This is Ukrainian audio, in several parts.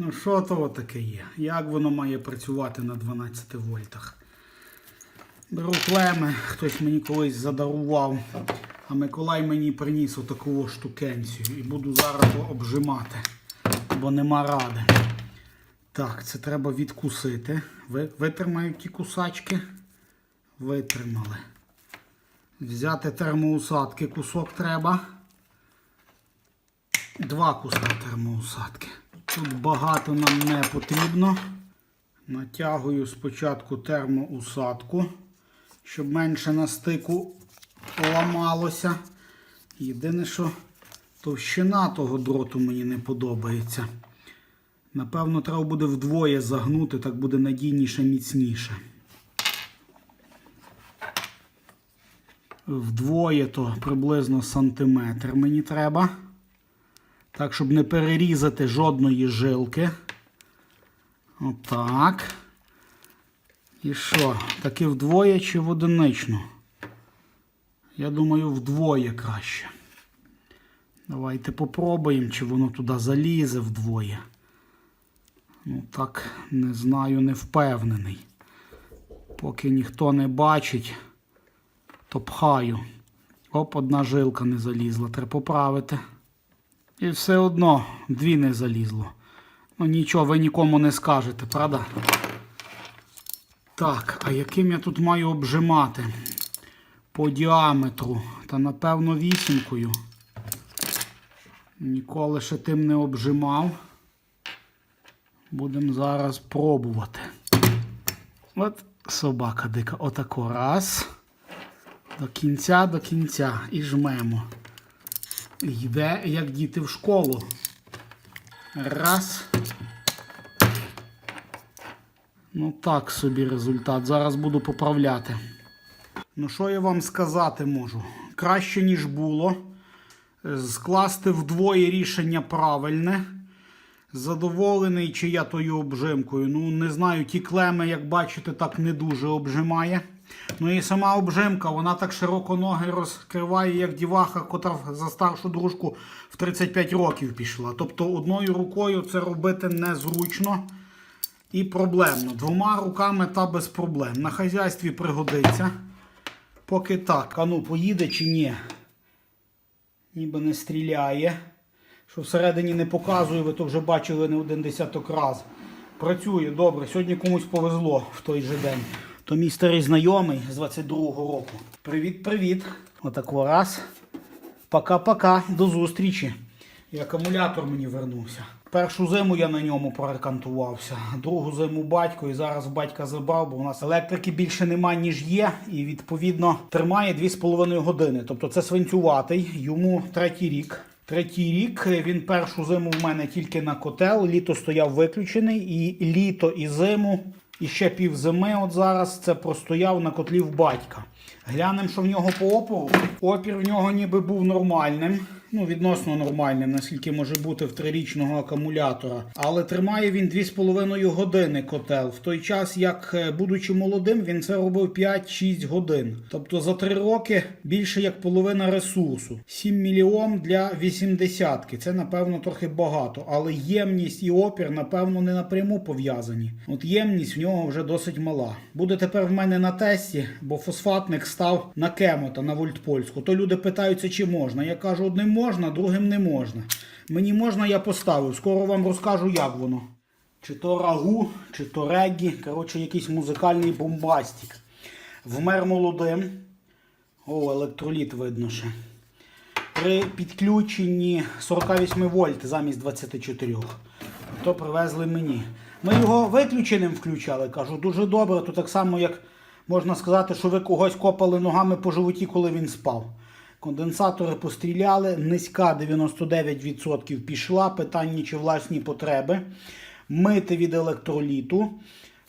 Ну, що то таке є? Як воно має працювати на 12 вольтах? Беру клеми, хтось мені колись задарував, а Миколай мені приніс отаку штукенцію і буду зараз обжимати, бо нема ради. Так, це треба відкусити. Ви- Витримають ті кусачки? Витримали. Взяти термоусадки кусок треба. Два куска термоусадки. Тут багато нам не потрібно. Натягую спочатку термоусадку, щоб менше на стику ламалося. Єдине, що товщина того дроту мені не подобається. Напевно, треба буде вдвоє загнути, так буде надійніше, міцніше. Вдвоє то приблизно сантиметр мені треба. Так, щоб не перерізати жодної жилки. Отак. І що? Таки вдвоє чи в одиничну? Я думаю, вдвоє краще. Давайте попробуємо, чи воно туди залізе вдвоє. Ну так, не знаю, не впевнений. Поки ніхто не бачить, то пхаю. Оп, одна жилка не залізла. Треба поправити. І все одно дві не залізло. Ну нічого, ви нікому не скажете, правда? Так, а яким я тут маю обжимати? По діаметру. Та напевно вісімкою. Ніколи ще тим не обжимав. Будемо зараз пробувати. От собака дика. Отако. Раз. До кінця, до кінця. І жмемо. Йде, як діти в школу. Раз. Ну так собі результат. Зараз буду поправляти. Ну, що я вам сказати можу? Краще, ніж було. Скласти вдвоє рішення правильне. Задоволений, чи я тою обжимкою. Ну, не знаю, ті клеми, як бачите, так не дуже обжимає. Ну і сама обжимка, вона так широко ноги розкриває, як діваха, котра за старшу дружку в 35 років пішла. Тобто одною рукою це робити незручно і проблемно. Двома руками та без проблем. На хазяйстві пригодиться. Поки так, а ну поїде чи ні. Ніби не стріляє. Що всередині не показую, ви то вже бачили не один десяток раз. Працює добре. Сьогодні комусь повезло в той же день. То мій старий знайомий з 22-го року. Привіт-привіт. Отако раз. Пока-пока. До зустрічі. І акумулятор мені вернувся. Першу зиму я на ньому прорекантувався, другу зиму батько, і зараз батька забрав, бо у нас електрики більше нема, ніж є, і відповідно тримає 2,5 години. Тобто це свинцюватий, йому третій рік. Третій рік він першу зиму в мене тільки на котел. Літо стояв виключений, і літо і зиму, і ще пів зими. От зараз це простояв на котлі в батька. Глянемо, що в нього по опору. Опір в нього ніби був нормальним. Ну, відносно нормальним, наскільки може бути в трирічного акумулятора. Але тримає він 2,5 години котел. В той час, як е, будучи молодим, він це робив 5-6 годин. Тобто за 3 роки більше як половина ресурсу. 7 мільйон для 80-ки. Це, напевно, трохи багато. Але ємність і опір, напевно, не напряму пов'язані. От ємність в нього вже досить мала. Буде тепер в мене на тесті, бо фосфатник став на кемота на вольтпольську. То люди питаються, чи можна. Я кажу, одним можна, другим не можна. Мені можна, я поставив. Скоро вам розкажу, як воно. Чи то рагу, чи то реггі. Коротше, якийсь музикальний бомбастик. Вмер молодим. О, електроліт видно ще. При підключенні 48 вольт замість 24. То привезли мені. Ми його виключеним включали. Кажу, дуже добре. То так само, як можна сказати, що ви когось копали ногами по животі, коли він спав. Конденсатори постріляли, низька 99% пішла, питання чи власні потреби. Мити від електроліту,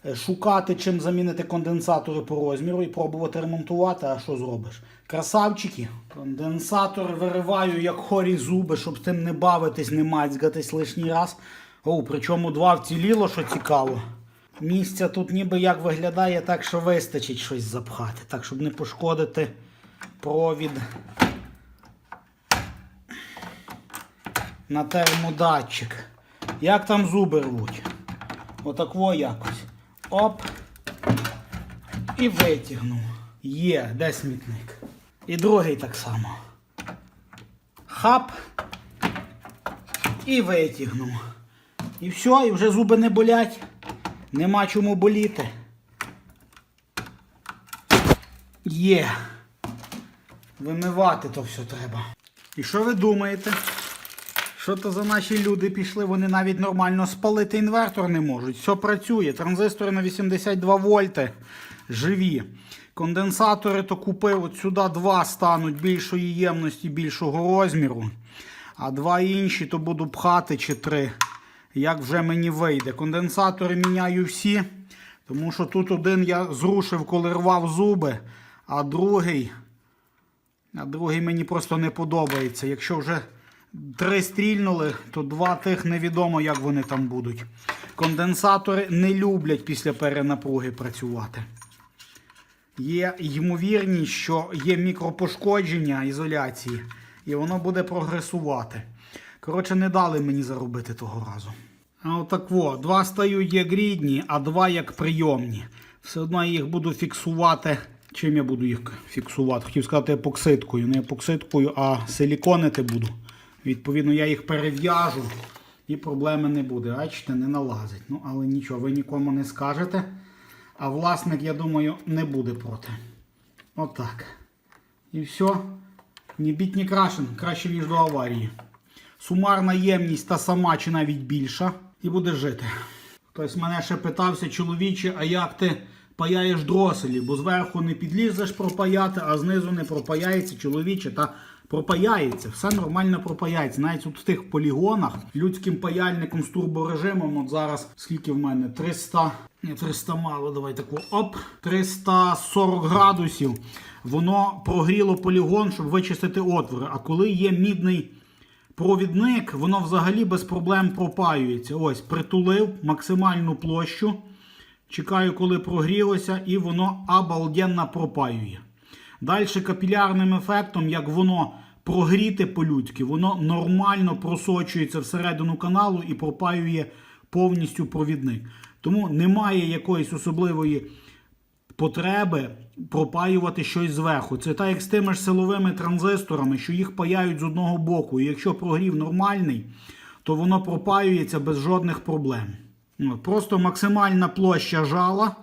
е, шукати, чим замінити конденсатори по розміру і пробувати ремонтувати, а що зробиш? Красавчики, конденсатор вириваю, як хорі зуби, щоб тим не бавитись, не мацьгатись лишній раз. О, причому два вціліло, що цікаво. Місця тут ніби як виглядає так, що вистачить щось запхати, так, щоб не пошкодити провід на термодатчик. Як там зуби рвуть? Отакво якось. Оп. І витягнув. Є, де смітник? І другий так само. Хап. І витягнув. І все, і вже зуби не болять. Нема чому боліти. Є. Вимивати то все треба. І що ви думаєте? Що то за наші люди пішли? Вони навіть нормально спалити інвертор не можуть. Все працює. Транзистори на 82 вольти живі. Конденсатори то купив от сюди два стануть більшої ємності, більшого розміру. А два інші то буду пхати чи три. Як вже мені вийде. Конденсатори міняю всі. Тому що тут один я зрушив, коли рвав зуби, а другий. А другий мені просто не подобається. Якщо вже три стрільнули, то два тих невідомо, як вони там будуть. Конденсатори не люблять після перенапруги працювати. Є ймовірність, що є мікропошкодження ізоляції, і воно буде прогресувати. Коротше, не дали мені заробити того разу. Отак во, два стають як рідні, а два як прийомні. Все одно я їх буду фіксувати. Чим я буду їх фіксувати? Хотів сказати епоксидкою. Не епоксидкою, а силіконити буду. Відповідно, я їх перев'яжу і проблеми не буде. Бачите, не налазить. Ну, але нічого, ви нікому не скажете. А власник, я думаю, не буде проти. Отак. І все. Ні біть, ні крашен. Краще, ніж до аварії. Сумарна ємність та сама чи навіть більша. І буде жити. Хтось мене ще питався, чоловіче, а як ти паяєш дроселі? Бо зверху не підлізеш пропаяти, а знизу не пропаяється чоловіче та пропаяється. Все нормально пропаяється. Навіть от в тих полігонах людським паяльником з турборежимом, от зараз скільки в мене? 300. Ні, 300 мало, давай таку. Оп, 340 градусів. Воно прогріло полігон, щоб вичистити отвори. А коли є мідний провідник, воно взагалі без проблем пропаюється. Ось, притулив максимальну площу. Чекаю, коли прогрілося, і воно обалденно пропаює. Далі капілярним ефектом, як воно прогріте по-людськи, воно нормально просочується всередину каналу і пропаює повністю провідник. Тому немає якоїсь особливої потреби пропаювати щось зверху. Це так як з тими ж силовими транзисторами, що їх паяють з одного боку. І якщо прогрів нормальний, то воно пропаюється без жодних проблем. Просто максимальна площа жала,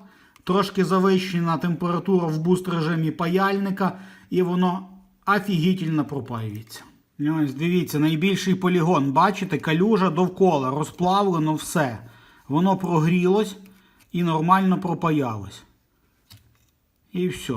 трошки завищена температура в буст режимі паяльника, і воно офігітельно пропаюється. Ось дивіться, найбільший полігон. Бачите, калюжа довкола, розплавлено все. Воно прогрілось і нормально пропаялось. І все.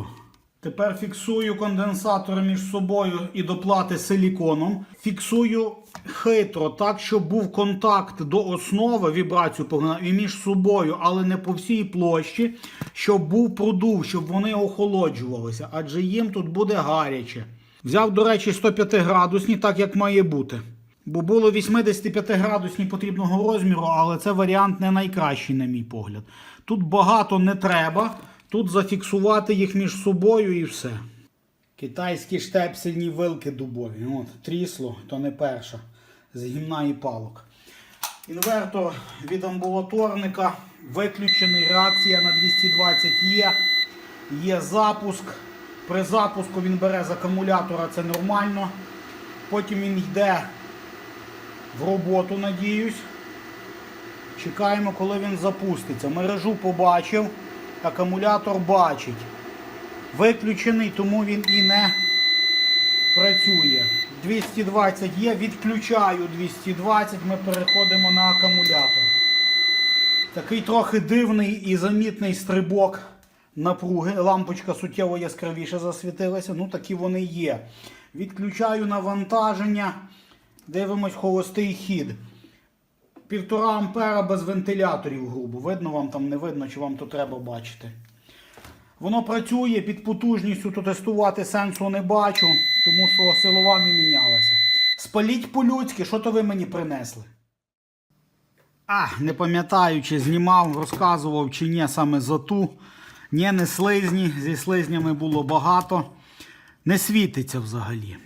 Тепер фіксую конденсатор між собою і доплати силіконом. Фіксую хитро, так, щоб був контакт до основи, вібрацію погнав, і між собою, але не по всій площі, щоб був продув, щоб вони охолоджувалися, адже їм тут буде гаряче. Взяв, до речі, 105 градусні, так як має бути. Бо було 85 градусні потрібного розміру, але це варіант не найкращий, на мій погляд. Тут багато не треба. Тут зафіксувати їх між собою і все. Китайські штепсельні вилки дубові. От, трісло, то не перша. З гімна і палок. Інвертор від амбулаторника виключений. Реакція на 220 є. Є запуск. При запуску він бере з акумулятора, це нормально. Потім він йде в роботу, надіюсь. Чекаємо, коли він запуститься. Мережу побачив, акумулятор бачить. Виключений, тому він і не працює. 220 є, відключаю 220, ми переходимо на акумулятор. Такий трохи дивний і замітний стрибок напруги. Лампочка суттєво яскравіше засвітилася, ну такі вони є. Відключаю навантаження, дивимось холостий хід. Півтора ампера без вентиляторів, грубо. Видно вам там, не видно, чи вам то треба бачити. Воно працює під потужністю, то тестувати сенсу не бачу, тому що силова не мінялася. Спаліть по-людськи, що то ви мені принесли? А, не пам'ятаю, чи знімав, розказував, чи ні, саме за ту. Ні, не слизні. Зі слизнями було багато. Не світиться взагалі.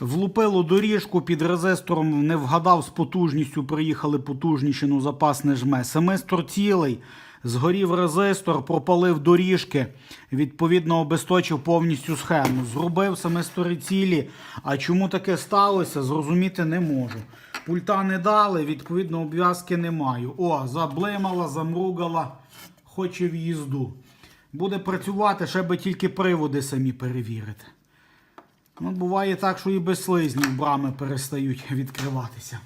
Влупило доріжку під резистором, не вгадав з потужністю, приїхали потужніші, ну запас не жме. Семистор цілий, згорів резистор, пропалив доріжки, відповідно обесточив повністю схему. Зробив семистори цілі. А чому таке сталося, зрозуміти не можу. Пульта не дали, відповідно, обв'язки не маю. О, заблимала, замругала, хоче в їзду. Буде працювати, ще би тільки приводи самі перевірити. Ну, буває так, що і без слизнів брами перестають відкриватися.